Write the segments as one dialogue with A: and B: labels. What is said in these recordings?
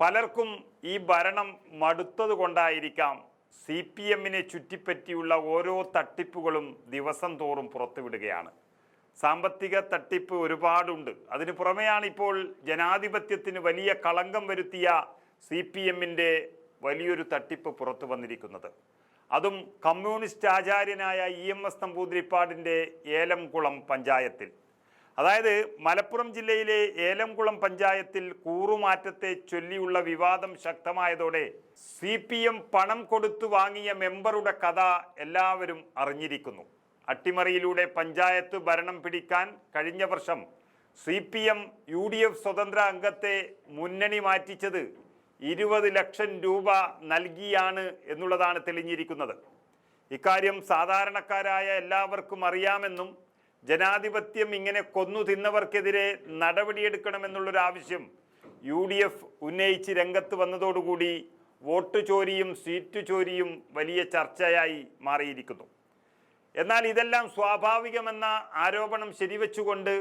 A: പലർക്കും ഈ ഭരണം മടുത്തത് കൊണ്ടായിരിക്കാം സി പി എമ്മിനെ ചുറ്റിപ്പറ്റിയുള്ള ഓരോ തട്ടിപ്പുകളും ദിവസം തോറും പുറത്തുവിടുകയാണ്. സാമ്പത്തിക തട്ടിപ്പ് ഒരുപാടുണ്ട്. അതിനു പുറമെയാണ് ഇപ്പോൾ ജനാധിപത്യത്തിന് വലിയ കളങ്കം വരുത്തിയ സി പി എമ്മിന്റെ വലിയൊരു തട്ടിപ്പ് പുറത്തു വന്നിരിക്കുന്നത്. അതും കമ്മ്യൂണിസ്റ്റ് ആചാര്യനായ ഇ എം എസ് നമ്പൂതിരിപ്പാടിന്റെ ഏലംകുളം പഞ്ചായത്തിൽ. അതായത് മലപ്പുറം ജില്ലയിലെ ഏലംകുളം പഞ്ചായത്തിൽ കൂറുമാറ്റത്തെ ചൊല്ലിയുള്ള വിവാദം ശക്തമായതോടെ സി പി എം പണം കൊടുത്തു വാങ്ങിയ മെമ്പറുടെ കഥ എല്ലാവരും അറിഞ്ഞിരിക്കുന്നു. അട്ടിമറിയിലൂടെ പഞ്ചായത്ത് ഭരണം പിടിക്കാൻ കഴിഞ്ഞ വർഷം C P M U D F സ്വതന്ത്ര അംഗത്തെ മുന്നണി മാറ്റിച്ചത് ഇരുപത് ലക്ഷം രൂപ നൽകിയാണ് എന്നുള്ളതാണ് തെളിഞ്ഞിരിക്കുന്നത്. ഇക്കാര്യം സാധാരണക്കാരായ എല്ലാവർക്കും അറിയാമെന്നും ജനാധിപത്യം ഇങ്ങനെ കൊന്നു തിന്നവർക്കെതിരെ നടപടിയെടുക്കണമെന്നുള്ളൊരു ആവശ്യം യു ഡി എഫ് ഉന്നയിച്ച് രംഗത്ത് വന്നതോടുകൂടി വോട്ട് ചോരിയും സീറ്റ് ചോരിയും വലിയ ചർച്ചയായി മാറിയിരിക്കുന്നു. എന്നാൽ ഇതെല്ലാം സ്വാഭാവികമെന്ന ആരോപണം ശരിവെച്ചുകൊണ്ട്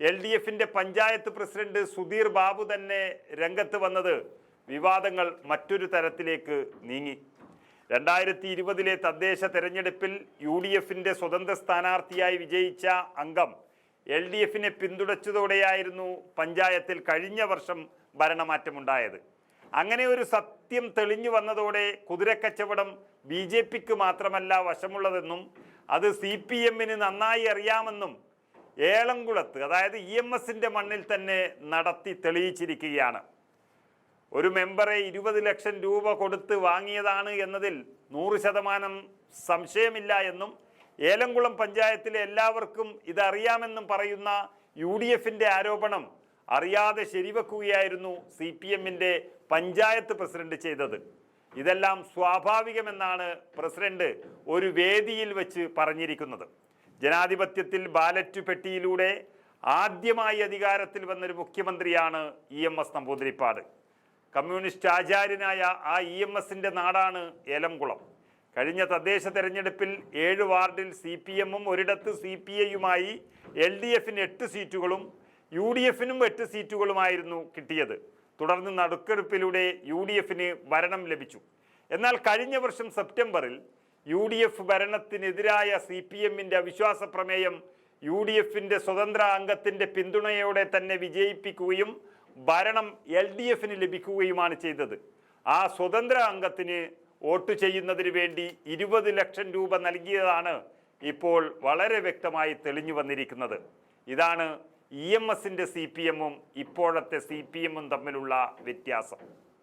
A: എൽ ഡി എഫിന്റെ പഞ്ചായത്ത് പ്രസിഡന്റ് സുധീർ ബാബു തന്നെ രംഗത്ത് വന്നത് വിവാദങ്ങൾ മറ്റൊരു തരത്തിലേക്ക് നീങ്ങി. രണ്ടായിരത്തി ഇരുപതിലെ തദ്ദേശ തെരഞ്ഞെടുപ്പിൽ യു ഡി എഫിന്റെ സ്വതന്ത്ര സ്ഥാനാർത്ഥിയായി വിജയിച്ച അംഗം എൽ ഡി എഫിനെ പിന്തുണച്ചതോടെയായിരുന്നു പഞ്ചായത്തിൽ കഴിഞ്ഞ വർഷം ഭരണമാറ്റമുണ്ടായത്. അങ്ങനെ ഒരു സത്യം തെളിഞ്ഞു വന്നതോടെ കുതിരക്കച്ചവടം ബി ജെ പിക്ക് മാത്രമല്ല വശമുള്ളതെന്നും അത് സി പി എമ്മിന് നന്നായി അറിയാമെന്നും ഏളംകുളത്ത് അതായത് ഇ എം എസിന്റെ മണ്ണിൽ തന്നെ നടത്തി തെളിയിച്ചിരിക്കുകയാണ്. ഒരു മെമ്പറെ ഇരുപത് ലക്ഷം രൂപ കൊടുത്ത് വാങ്ങിയതാണ് എന്നതിൽ നൂറ് ശതമാനം സംശയമില്ല എന്നും ഏലംകുളം പഞ്ചായത്തിലെ എല്ലാവർക്കും ഇതറിയാമെന്നും പറയുന്ന യു ഡി എഫിന്റെ ആരോപണം അറിയാതെ ശരിവെക്കുകയായിരുന്നു സി പി എമ്മിന്റെ പഞ്ചായത്ത് പ്രസിഡന്റ് ചെയ്തത്. ഇതെല്ലാം സ്വാഭാവികമെന്നാണ് പ്രസിഡന്റ് ഒരു വേദിയിൽ വെച്ച് പറഞ്ഞിരിക്കുന്നത്. ജനാധിപത്യത്തിൽ ബാലറ്റ് പെട്ടിയിലൂടെ ആദ്യമായി അധികാരത്തിൽ വന്നൊരു മുഖ്യമന്ത്രിയാണ് E M S Namboodiripad. Communist ആചാര്യനായ ആ ഇ എം എസിന്റെ നാടാണ് ഏലംകുളം. കഴിഞ്ഞ തദ്ദേശ തെരഞ്ഞെടുപ്പിൽ ഏഴ് വാർഡിൽ സി പി എമ്മും ഒരിടത്ത് സി പി ഐയുമായി എൽ ഡി എഫിന് എട്ട് സീറ്റുകളും യു ഡി എഫിനും എട്ട് സീറ്റുകളുമായിരുന്നു കിട്ടിയത്. തുടർന്ന് നടുക്കെടുപ്പിലൂടെ യു ഡി എഫിന് ഭരണം ലഭിച്ചു. എന്നാൽ കഴിഞ്ഞ വർഷം സെപ്റ്റംബറിൽ യു ഡി എഫ് ഭരണത്തിനെതിരായ സി പി എമ്മിന്റെ അവിശ്വാസ പ്രമേയം യു ഡി എഫിന്റെ സ്വതന്ത്ര അംഗത്തിന്റെ പിന്തുണയോടെ തന്നെ വിജയിപ്പിക്കുകയും ഭരണം എൽ ഡി എഫിന് ലഭിക്കുകയുമാണ് ചെയ്തത്. ആ സ്വതന്ത്ര അംഗത്തിന് വോട്ട് ചെയ്യുന്നതിന് വേണ്ടി ഇരുപത് ലക്ഷം രൂപ നൽകിയതാണ് ഇപ്പോൾ വളരെ വ്യക്തമായി തെളിഞ്ഞു വന്നിരിക്കുന്നത്. ഇതാണ് ഇ എം എസിന്റെ സി പി എമ്മും ഇപ്പോഴത്തെ സി പി എമ്മും തമ്മിലുള്ള വ്യത്യാസം.